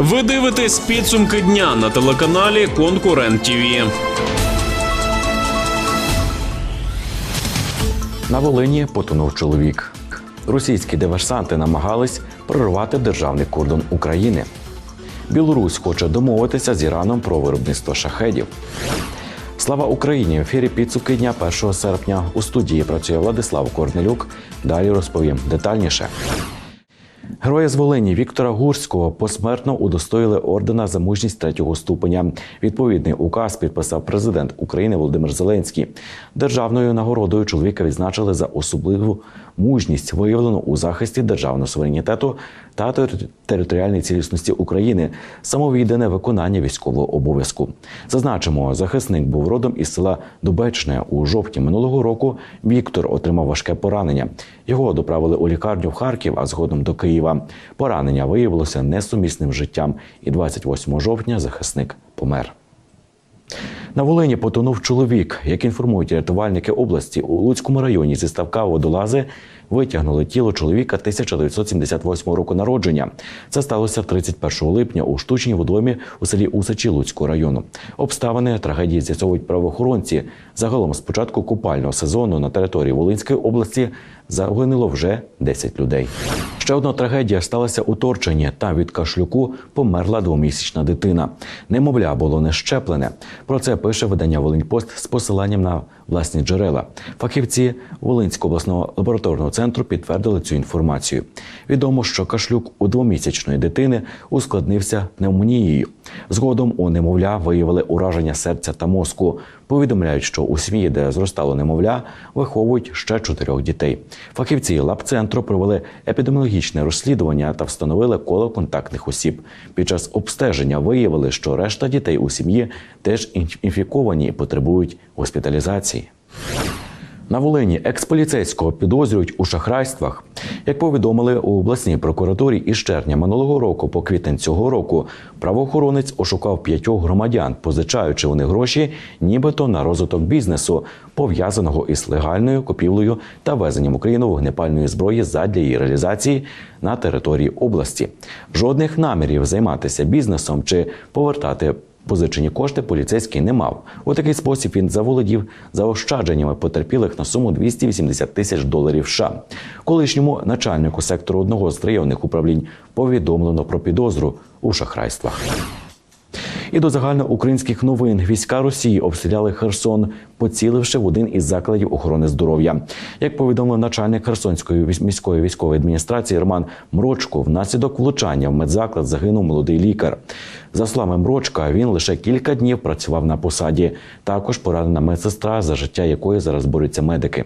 Ви дивитесь підсумки дня на телеканалі Конкурент ТІВІ. На Волині потонув чоловік. Російські диверсанти намагались прорвати державний кордон України. Білорусь хоче домовитися з Іраном про виробництво шахедів. Слава Україні! В ефірі підсумки дня 1 серпня у студії працює Владислав Корнелюк. Далі розповім детальніше. Героя з Волині Віктора Гурського посмертно удостоїли ордена за мужність третього ступеня. Відповідний указ підписав президент України Володимир Зеленський. Державною нагородою чоловіка відзначили за особливу мужність, виявлену у захисті державного суверенітету та територіальної цілісності України, самовіддане виконання військового обов'язку. Зазначимо, захисник був родом із села Дубечне. У жовтні минулого року Віктор отримав важке поранення. Його доправили у лікарню в Харків, а згодом до Києва. Поранення виявилося несумісним життям, і 28 жовтня захисник помер. На Волині потонув чоловік. Як інформують рятувальники області, у Луцькому районі зі ставка водолази витягнули тіло чоловіка 1978 року народження. Це сталося 31 липня у штучній водоймі у селі Усачі Луцького району. Обставини трагедії з'ясовують правоохоронці. Загалом з початку купального сезону на території Волинської області загинуло вже 10 людей. Ще одна трагедія сталася у Торчині. Там від кашлюку померла двомісячна дитина. Немовля було не щеплене. Про це пише видання Волиньпост з посиланням на власні джерела. Фахівці Волинського обласного лабораторного центру підтвердили цю інформацію. Відомо, що кашлюк у двомісячної дитини ускладнився пневмонією. Згодом у немовля виявили ураження серця та мозку. Повідомляють, що у сім'ї, де зростало немовля, виховують ще чотирьох дітей. Фахівці лабцентру провели епідеміологічне розслідування та встановили коло контактних осіб. Під час обстеження виявили, що решта дітей у сім'ї теж інф- інфіковані і потребують госпіталізації. На Волині експоліцейського підозрюють у шахрайствах. Як повідомили у обласній прокуратурі із червня минулого року по квітень цього року, правоохоронець ошукав п'ятьох громадян, позичаючи них гроші, нібито на розвиток бізнесу, пов'язаного із легальною купівлею та везенням Україну вогнепальної зброї задля її реалізації на території області. Жодних намірів займатися бізнесом чи повертати Позичені кошти поліцейський не мав. У такий спосіб він заволодів заощадженнями потерпілих на суму 280 тисяч доларів. США. колишньому начальнику сектору одного з районних управлінь повідомлено про підозру у шахрайствах. І до загальноукраїнських новин війська Росії обстріляли Херсон, поціливши в один із закладів охорони здоров'я. Як повідомив начальник Херсонської міської військової адміністрації Роман Мрочко, внаслідок влучання в медзаклад загинув молодий лікар. За словами Мрочка, він лише кілька днів працював на посаді. Також поранена медсестра, за життя якої зараз борються медики.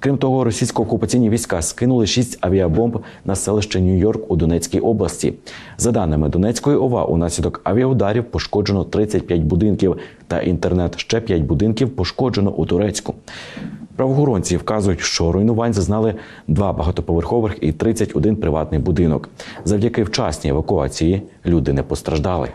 Крім того, російсько-окупаційні війська скинули шість авіабомб на селище Нью-Йорк у Донецькій області. За даними Донецької ОВА, унаслідок авіаударів пошкоджено 35 будинків та інтернет. Ще 5 будинків пошкоджено у Турецьку. Правоохоронці вказують, що руйнувань зазнали два багатоповерхових і 31 приватний будинок. Завдяки вчасній евакуації люди не постраждали.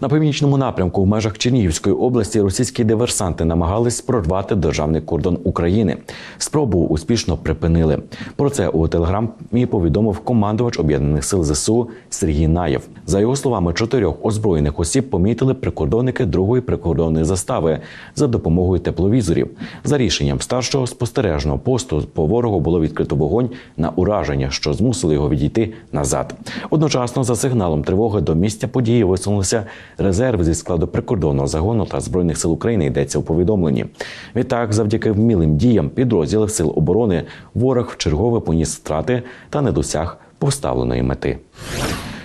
На північному напрямку в межах Чернігівської області російські диверсанти намагались прорвати державний кордон України. Спробу успішно припинили. Про це у телеграмі повідомив командувач об'єднаних сил ЗСУ Сергій Наєв. За його словами, чотирьох озброєних осіб помітили прикордонники другої прикордонної застави за допомогою тепловізорів. За рішенням старшого спостережного посту по ворогу було відкрито вогонь на ураження, що змусило його відійти назад. Одночасно, за сигналом тривоги до місця події висунулися резерви зі складу прикордонного загону та збройних сил України. Йдеться у повідомленні. Відтак, завдяки вмілим діям підрозділів сил оборони, ворог вчергове поніс втрати та не досяг поставленої мети.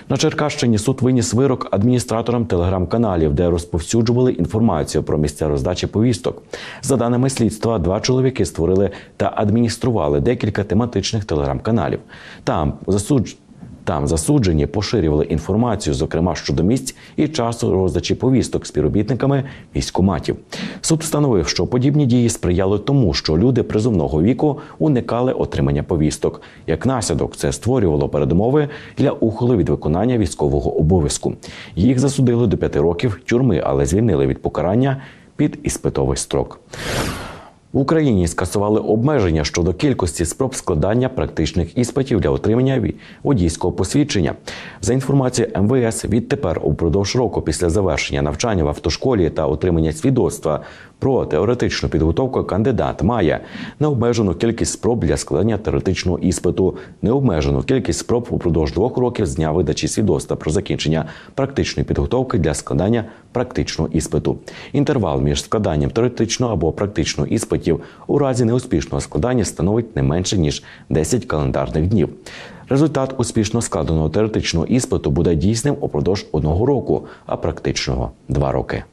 На Черкащині суд виніс вирок адміністраторам телеграм-каналів, де розповсюджували інформацію про місця роздачі повісток. За даними слідства, два чоловіки створили та адміністрували декілька тематичних телеграм-каналів. Там засудж... Там засуджені поширювали інформацію, зокрема щодо місць і часу роздачі повісток співробітниками військоматів. Суд встановив, що подібні дії сприяли тому, що люди призовного віку уникали отримання повісток. Як наслідок, це створювало передумови для ухилу від виконання військового обов'язку. Їх засудили до п'яти років тюрми, але звільнили від покарання під іспитовий строк. В Україні скасували обмеження щодо кількості спроб складання практичних іспитів для отримання водійського посвідчення. За інформацією МВС, відтепер упродовж року після завершення навчання в автошколі та отримання свідоцтва про теоретичну підготовку кандидат має необмежену кількість спроб для складання теоретичного іспиту, необмежену кількість спроб упродовж двох років з дня видачі свідоцтва про закінчення практичної підготовки для складання практичного іспиту. Інтервал між складанням теоретичного або практичного іспитів у разі неуспішного складання становить не менше ніж 10 календарних днів. Результат успішно складеного теоретичного іспиту буде дійсним упродовж одного року, а практичного два роки.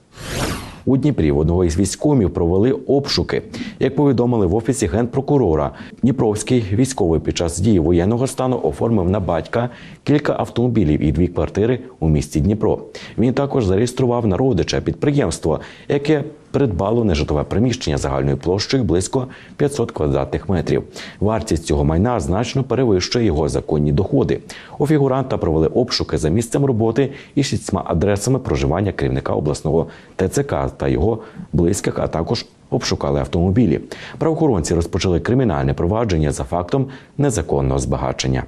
У Дніпрі в одного із військомів провели обшуки. Як повідомили в офісі генпрокурора, Дніпровський військовий під час дії воєнного стану оформив на батька кілька автомобілів і дві квартири у місті Дніпро. Він також зареєстрував на родича підприємство, яке придбало нежитлове приміщення загальною площею близько 500 квадратних метрів. Вартість цього майна значно перевищує його законні доходи. У фігуранта провели обшуки за місцем роботи і шістьма адресами проживання керівника обласного ТЦК та його близьких, а також обшукали автомобілі. Правоохоронці розпочали кримінальне провадження за фактом незаконного збагачення.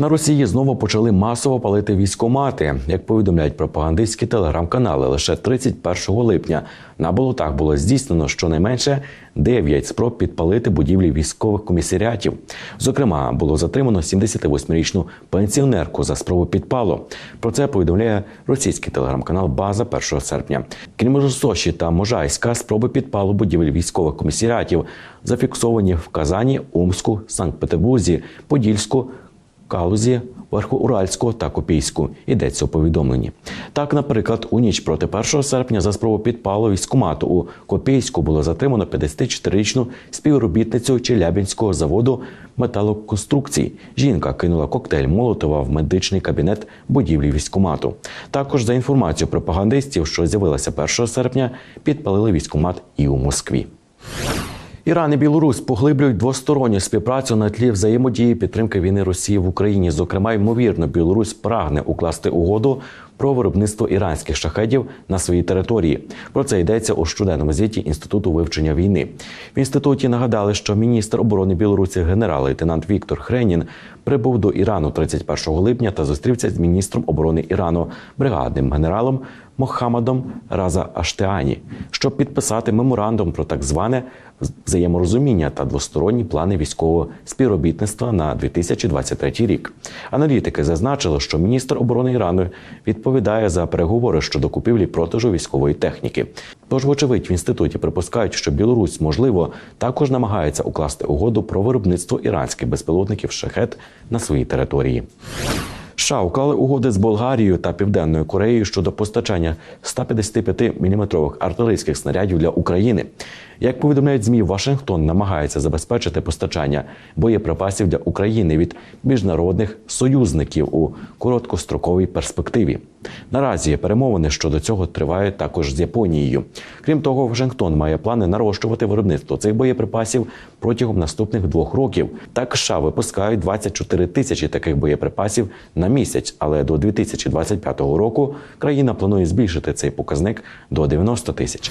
На Росії знову почали масово палити військомати. Як повідомляють пропагандистські телеграм-канали, лише 31 липня на болотах було здійснено щонайменше 9 спроб підпалити будівлі військових комісаріатів. Зокрема, було затримано 78-річну пенсіонерку за спробу підпалу. Про це повідомляє російський телеграм-канал База 1 серпня. Крім Соші та Можайська, спроби підпалу будівель військових комісаріатів зафіксовані в Казані, Омську, Санкт-Петербурзі, Подільську. Калузі, Верхоуральського та Копійську йдеться у повідомленні. Так, наприклад, у ніч проти 1 серпня за спробу підпалу військкомату у Копійську було затримано 54-річну співробітницю Челябінського заводу металоконструкцій. Жінка кинула коктейль Молотова в медичний кабінет будівлі військкомату. Також за інформацією пропагандистів, що з'явилася 1 серпня, підпалили військкомат і у Москві. Іран і Білорусь поглиблюють двосторонню співпрацю на тлі взаємодії підтримки війни Росії в Україні. Зокрема, ймовірно, Білорусь прагне укласти угоду про виробництво іранських шахедів на своїй території. Про це йдеться у щоденному звіті інституту вивчення війни. В інституті нагадали, що міністр оборони Білорусі генерал-лейтенант Віктор Хренін прибув до Ірану 31 липня та зустрівся з міністром оборони Ірану, бригадним генералом Мохаммадом Раза Аштеані, щоб підписати меморандум про так зване взаєморозуміння та двосторонні плани військового співробітництва на 2023 рік. Аналітики зазначили, що міністр оборони Ірану відповідає за переговори щодо купівлі протежу військової техніки. Тож, вочевидь, в інституті припускають, що Білорусь, можливо, також намагається укласти угоду про виробництво іранських безпілотників шахет на своїй території. США уклали угоди з Болгарією та Південною Кореєю щодо постачання 155-мм артилерійських снарядів для України. Як повідомляють змі, Вашингтон намагається забезпечити постачання боєприпасів для України від міжнародних союзників у короткостроковій перспективі. Наразі перемовини щодо цього тривають також з Японією. Крім того, Вашингтон має плани нарощувати виробництво цих боєприпасів протягом наступних двох років. Так США випускають 24 тисячі таких боєприпасів на місяць, але до 2025 року країна планує збільшити цей показник до 90 тисяч.